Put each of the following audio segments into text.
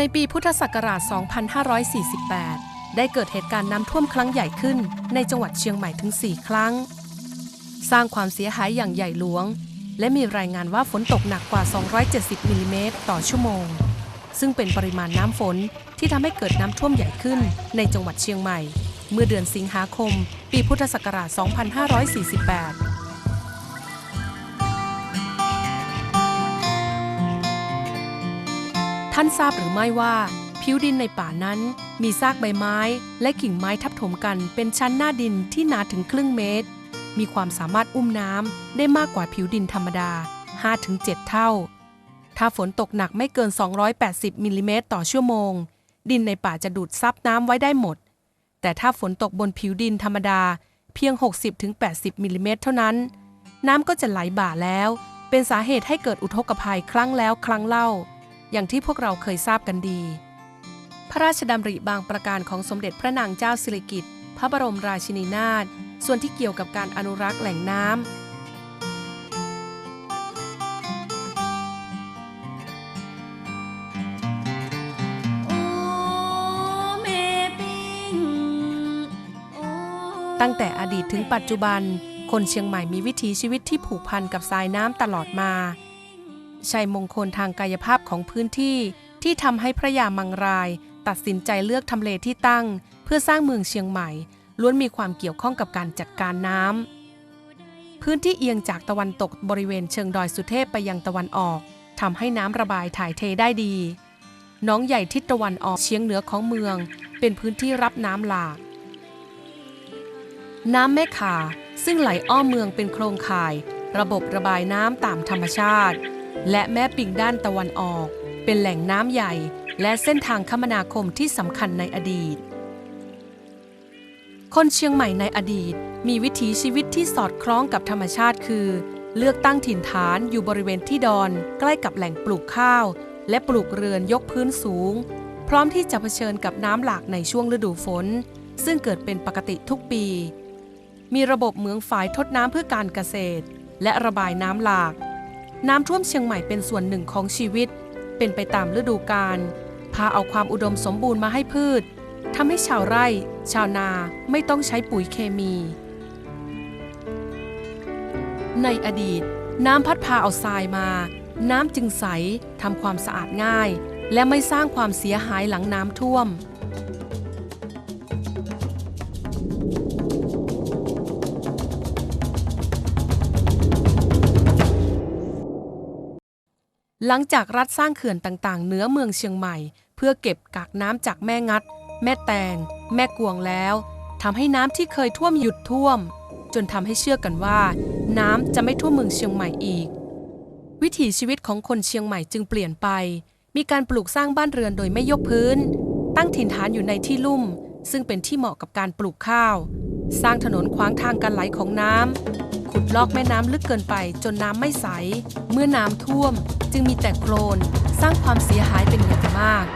ในปีพุทธศักราช 2548 ได้เกิดเหตุการณ์น้ำท่วมครั้งใหญ่ขึ้น ในจังหวัดเชียงใหม่ถึง 4 ครั้ง สร้างความเสียหายอย่างใหญ่หลวง และมีรายงานว่าฝนตกหนักกว่า 270มิลลิเมตรต่อชั่วโมง ซึ่งเป็นปริมาณน้ำฝนที่ทำให้เกิดน้ำท่วมใหญ่ขึ้น ในจังหวัดเชียงใหม่ เมื่อเดือนสิงหาคม ปีพุทธศักราช 2548 ท่านทราบหรือไม่ว่า ผิวดินในป่านั้นมีซากใบไม้และกิ่งไม้ทับถมกันเป็นชั้นหน้าดินที่หนาถึงครึ่งเมตร มีความสามารถอุ้มน้ำได้มากกว่าผิวดินธรรมดา 5-7 เท่า ถ้าฝนตกหนักไม่เกิน 280มิลลิเมตรต่อชั่วโมง ดินในป่าจะดูดซับน้ำไว้ได้หมด แต่ถ้าฝนตกบนผิวดินธรรมดาเพียง 60-80มิลลิเมตรเท่านั้น น้ำก็จะไหลบ่าแล้ว เป็นสาเหตุให้เกิดอุทกภัยครั้งแล้วครั้งเล่า อย่างที่พวกเราเคยทราบกันดี พระราชดำริบางประการของสมเด็จพระนางเจ้าสิริกิติ์พระบรมราชินีนาถส่วนที่เกี่ยวกับการอนุรักษ์แหล่งน้ำตั้งแต่อดีตถึงปัจจุบัน คนเชียงใหม่มีวิถีชีวิตที่ผูกพันกับสายน้ำตลอดมา ชัยมงคลทางกายภาพของพื้นที่ ที่ทำให้พระยามังราย ตัดสินใจเลือกทำเลที่ตั้ง เพื่อสร้างเมืองเชียงใหม่ ล้วนมีความเกี่ยวข้องกับการจัดการน้ำพื้นที่เอียงจากตะวันตกบริเวณเชิงดอยสุเทพไปยังตะวันออกทำให้น้ำระบายถ่ายเทได้ดี น้องใหญ่ทิศตะวันออกเฉียงเหนือของเมือง เป็นพื้นที่รับน้ำหลาก น้ำแม่ขาซึ่งไหลอ้อมเมืองเป็นโครงข่าย ระบบระบายน้ำตามธรรมชาติ และแม่ปิงด้านตะวันออก เป็นแหล่งน้ำใหญ่ และเส้นทางคมนาคมที่สำคัญในอดีต คนเชียงใหม่ในอดีต มีวิถีชีวิตที่สอดคล้องกับธรรมชาติคือ เลือกตั้งถิ่นฐานอยู่บริเวณที่ดอน ใกล้กับแหล่งปลูกข้าว และปลูกเรือนยกพื้นสูง พร้อมที่จะเผชิญกับน้ำหลากในช่วงฤดูฝน ซึ่งเกิดเป็นปกติทุกปี มีระบบเหมืองฝายทดน้ำเพื่อการเกษตร และระบายน้ำหลาก น้ำท่วมเชียงใหม่เป็นส่วนหนึ่งของชีวิต เป็นไปตามฤดูกาลพาเอาความอุดมสมบูรณ์มาให้พืชทำให้ชาวไร่ ชาวนาไม่ต้องใช้ปุ๋ยเคมี ในอดีต น้ำพัดพาเอาทรายมา น้ำจึงใสทำความสะอาดง่าย และไม่สร้างความเสียหายหลังน้ำท่วม หลังจากรัฐสร้างเขื่อนต่างๆ เหนือเมืองเชียงใหม่ เพื่อเก็บกักน้ำจากแม่งัด แม่แตง แม่กวงแล้วทำให้น้ำที่เคยท่วมหยุดท่วม จนทำให้เชื่อกันว่า น้ำจะไม่ท่วมเมืองเชียงใหม่อีก วิถีชีวิตของคนเชียงใหม่จึงเปลี่ยนไป มีการปลูกสร้างบ้านเรือนโดยไม่ยกพื้น ตั้งถิ่นฐานอยู่ในที่ลุ่ม ซึ่งเป็นที่เหมาะกับการปลูกข้าว สร้างถนนขวางทางการไหลของน้ำขุดลอกแม่น้ำลึกเกินไปจนน้ำไม่ใส เมื่อน้ำท่วมจึงมีแต่โคลนสร้างความเสียหายเป็นอย่างมาก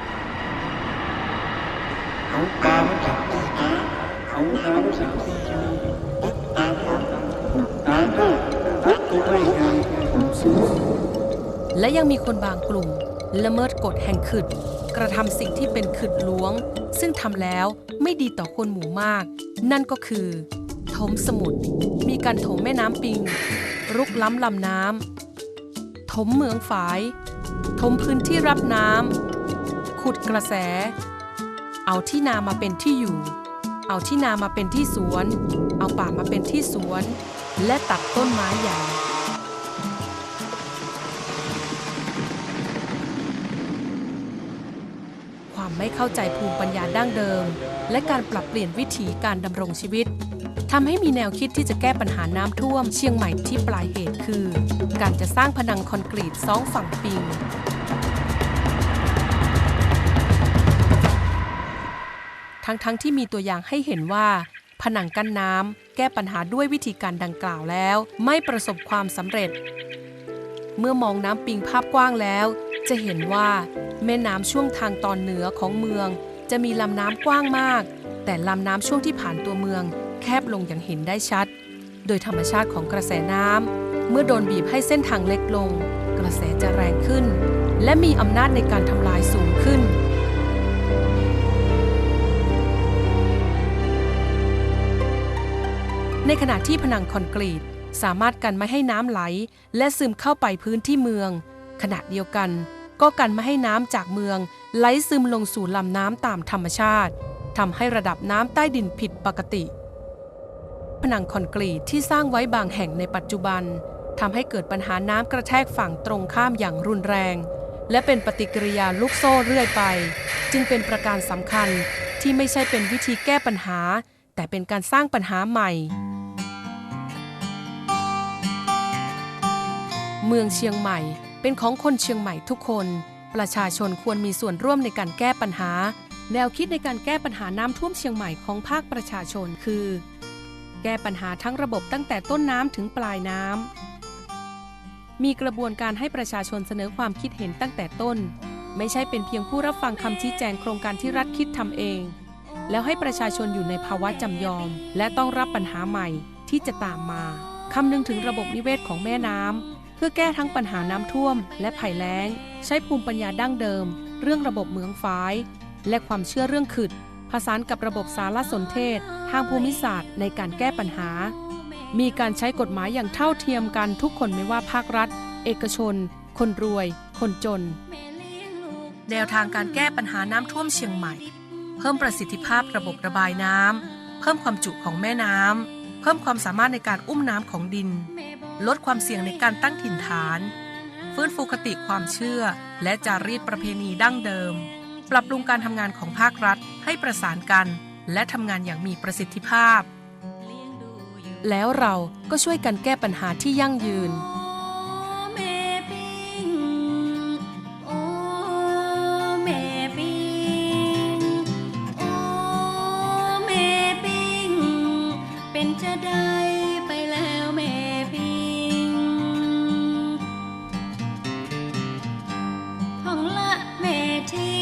และยังมีคนบางกลุ่มละเมิดกฎแห่งขึด กระทำสิ่งที่เป็นขึดหลวง ซึ่งทำแล้วไม่ดีต่อคนหมู่มาก นั่นก็คือถมสมุทรมีการถมแม่น้ำปิง รุกล้ำลำน้ำถมเมืองฝาย ถมพื้นที่รับน้ำขุดกระแส เอาที่นามาเป็นที่อยู่ เอาที่นามาเป็นที่สวน เอาป่ามาเป็นที่สวน และตัดต้นไม้ใหญ่ ไม่เข้าใจภูมิปัญญาดั้งเดิม และการปรับเปลี่ยนวิถีการดำรงชีวิตทำให้มีแนวคิดที่จะแก้ปัญหาน้ำท่วมเชียงใหม่ที่ปลายเหตุคือ การจะสร้างผนังคอนกรีตสองฝั่งปิงทั้งๆทที่มีตัวอย่างให้เห็นว่า ผนังกั้นน้ำแก้ปัญหาด้วยวิธีการดังกล่าวแล้ว ไม่ประสบความสำเร็จ เมื่อมองน้ำปิงภาพกว้างแล้ว จะเห็นว่าแม่น้ำช่วงทางตอนเหนือของเมือง จะมีลำน้ำกว้างมาก แต่ลำน้ำช่วงที่ผ่านตัวเมือง แคบลงอย่างเห็นได้ชัด โดยธรรมชาติของกระแสน้ำเมื่อโดนบีบให้เส้นทางเล็กลง กระแสจะแรงขึ้น และมีอำนาจในการทำลายสูงขึ้นในขณะที่ผนังคอนกรีต สามารถกันไม่ให้น้ำไหล และซึมเข้าไปพื้นที่เมือง ขณะเดียวกัน ก็กันไม่ให้น้ำจากเมือง ไหลซึมลงสู่ลำน้ำตามธรรมชาติทำให้ระดับน้ำใต้ดินผิดปกติ ผนังคอนกรีตที่สร้างไว้บางแห่งในปัจจุบันทำให้เกิดปัญหาน้ำกระแทกฝั่งตรงข้ามอย่างรุนแรง และเป็นปฏิกิริยาลูกโซ่เรื่อยไป จึงเป็นประการสำคัญที่ไม่ใช่เป็นวิธีแก้ปัญหา แต่เป็นการสร้างปัญหาใหม่ เมืองเชียงใหม่ เป็นของคนเชียงใหม่ทุกคน ประชาชนควรมีส่วนร่วมในการแก้ปัญหา แนวคิดในการแก้ปัญหาน้ำท่วมเชียงใหม่ของภาคประชาชนคือ แก้ปัญหาทั้งระบบตั้งแต่ต้นน้ำถึงปลายน้ำมีกระบวนการให้ประชาชนเสนอความคิดเห็นตั้งแต่ต้น ไม่ใช่เป็นเพียงผู้รับฟังคำชี้แจงโครงการที่รัฐคิดทำเอง แล้วให้ประชาชนอยู่ในภาวะจำยอม และต้องรับปัญหาใหม่ที่จะตามมา คำนึงถึงระบบนิเวศของแม่น้ำ เพื่อแก้ทั้งปัญหาน้ำท่วม และภัยแล้ง ใช้ภูมิปัญญาดั้งเดิม เรื่องระบบเหมืองฝาย และความเชื่อเรื่องขึดผสานกับระบบสารสนเทศ ทางภูมิศาสตร์ในการแก้ปัญหา มีการใช้กฎหมายอย่างเท่าเทียมกันทุกคนไม่ว่าภาครัฐ เอกชน คนรวย คนจน แนวทางการแก้ปัญหาน้ำท่วมเชียงใหม่ เพิ่มประสิทธิภาพระบบระบายน้ำ เพิ่มความจุของแม่น้ำ เพิ่มความสามารถในการอุ้มน้ำของดิน ลดความเสี่ยงในการตั้งถิ่นฐาน ฟื้นฟูคติความเชื่อ และจารีตประเพณีดั้งเดิม ปรับปรุงการทำงานของภาครัฐให้ประสานกัน และทำงานอย่างมีประสิทธิภาพ แล้วเราก็ช่วยกันแก้ปัญหาที่ยั่งยืน ละแม่ทิ้งทิ